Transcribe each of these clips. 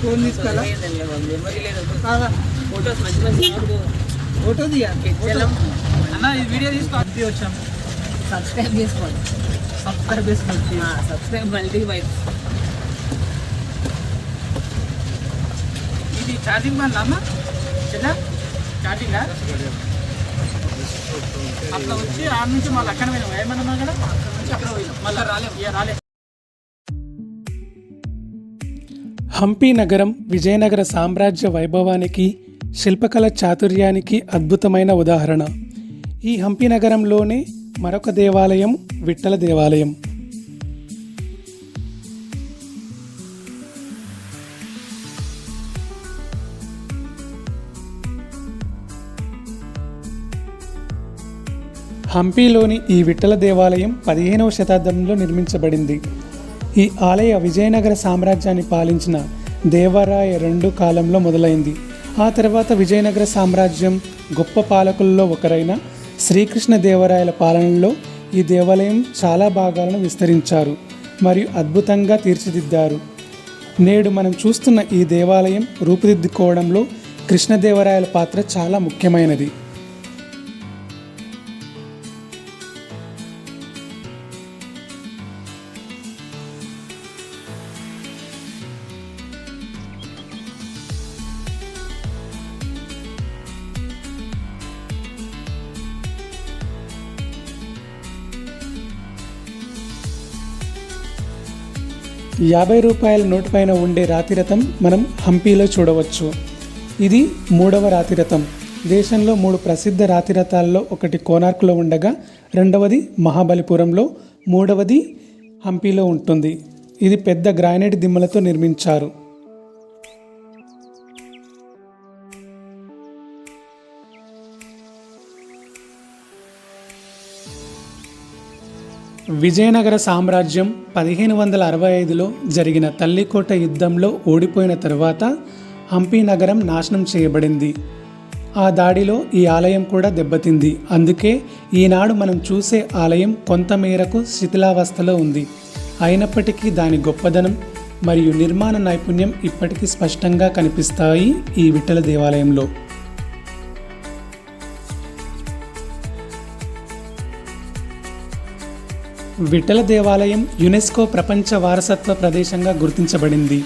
Phone తీసుకోవాలా కాదా photos మంచి మంచి ఆడుకో. ఫోటో తీయ అన్న ఈ వీడియో తీసుకో అది వచ్చాం సబ్స్క్రైబ్ చేసుకోండి సబ్స్క్రైబ్ చేసుకోండి సబ్స్క్రైబ్ మల్టీ వైఫ్ ఇది ఛార్జింగ్ బండ్ అమ్మ చిన్న ఛార్జింగ్ అట్లా వచ్చి ఆడ నుంచి మళ్ళీ అక్కడ పోయినాం. ఏమన్నా కదా అక్కడ నుంచి అక్కడ పోయినాం. మళ్ళీ రాలేం. ఇక రాలేం. హంపి నగరం విజయనగర సామ్రాజ్య వైభవానికి శిల్పకళ చాతుర్యానికి అద్భుతమైన ఉదాహరణ. ఈ హంపి నగరంలోనే మరొక దేవాలయం విట్టల దేవాలయం. హంపిలోని ఈ విఠల దేవాలయం పదిహేనవ శతాబ్దంలో నిర్మించబడింది. ఈ ఆలయ విజయనగర సామ్రాజ్యాన్ని పాలించిన దేవరాయ రెండు కాలంలో మొదలైంది. ఆ తర్వాత విజయనగర సామ్రాజ్యం గొప్ప పాలకుల్లో ఒకరైన శ్రీకృష్ణ దేవరాయల పాలనలో ఈ దేవాలయం చాలా భాగాలను విస్తరించారు మరియు అద్భుతంగా తీర్చిదిద్దారు. నేడు మనం చూస్తున్న ఈ దేవాలయం రూపుదిద్దుకోవడంలో కృష్ణదేవరాయల పాత్ర చాలా ముఖ్యమైనది. యాభై రూపాయల నోటు పైన ఉండే రాతిరథం మనం హంపీలో చూడవచ్చు. ఇది మూడవ రాతిరథం. దేశంలో మూడు ప్రసిద్ధ రాతిరథాల్లో ఒకటి కోనార్కులో ఉండగా రెండవది మహాబలిపురంలో మూడవది హంపీలో ఉంటుంది. ఇది పెద్ద గ్రానైట్ దిమ్మలతో నిర్మించారు. విజయనగర సామ్రాజ్యం పదిహేను వందల అరవై ఐదులో జరిగిన తల్లికోట యుద్ధంలో ఓడిపోయిన తరువాత హంపి నగరం నాశనం చేయబడింది. ఆ దాడిలో ఈ ఆలయం కూడా దెబ్బతింది. అందుకే ఈనాడు మనం చూసే ఆలయం కొంతమేరకు శిథిలావస్థలో ఉంది. అయినప్పటికీ దాని గొప్పదనం మరియు నిర్మాణ నైపుణ్యం ఇప్పటికీ స్పష్టంగా కనిపిస్తాయి ఈ విఠల దేవాలయంలో. విఠల దేవాలయం యునెస్కో ప్రపంచ వారసత్వ ప్రదేశంగా గుర్తించబడింది.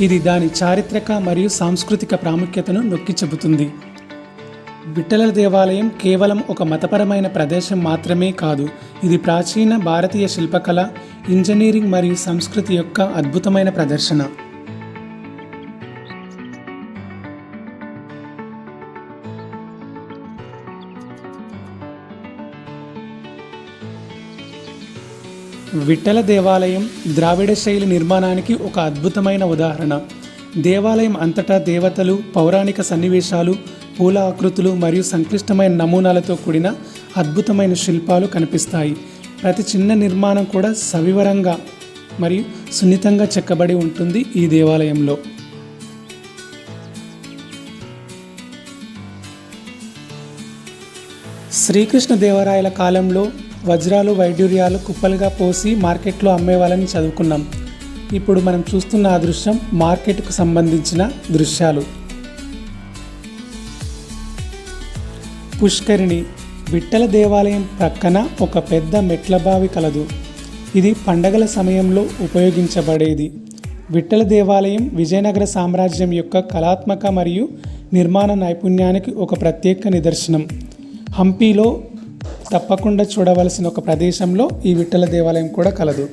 ఇది దాని చారిత్రక మరియు సాంస్కృతిక ప్రాముఖ్యతను నొక్కి చెబుతుంది. విఠల దేవాలయం కేవలం ఒక మతపరమైన ప్రదేశం మాత్రమే కాదు ఇది ప్రాచీన భారతీయ శిల్పకళ ఇంజనీరింగ్ మరియు సంస్కృతి యొక్క అద్భుతమైన ప్రదర్శన. విఠల దేవాలయం ద్రావిడ శైలి నిర్మాణానికి ఒక అద్భుతమైన ఉదాహరణ. దేవాలయం అంతటా దేవతలు పౌరాణిక సన్నివేశాలు పూల ఆకృతులు మరియు సంక్లిష్టమైన నమూనాలతో కూడిన అద్భుతమైన శిల్పాలు కనిపిస్తాయి. ప్రతి చిన్న నిర్మాణం కూడా సవివరంగా మరియు సున్నితంగా చెక్కబడి ఉంటుంది ఈ దేవాలయంలో. శ్రీకృష్ణ దేవరాయల కాలంలో వజ్రాలు వైడ్యూర్యాలు కుప్పలుగా పోసి మార్కెట్లో అమ్మేవాళ్ళని చదువుకున్నాం. ఇప్పుడు మనం చూస్తున్న ఆ దృశ్యం మార్కెట్కు సంబంధించిన దృశ్యాలు. పుష్కరిణి విట్టల దేవాలయం ప్రక్కన ఒక పెద్ద మెట్ల బావి కలదు. ఇది పండగల సమయంలో ఉపయోగించబడేది. విట్టల దేవాలయం విజయనగర సామ్రాజ్యం యొక్క కళాత్మక మరియు నిర్మాణ నైపుణ్యానికి ఒక ప్రత్యేక నిదర్శనం. హంపీలో తప్పకుండా చూడవలసిన ఒక ప్రదేశంలో ఈ విఠల దేవాలయం కూడా కలదు.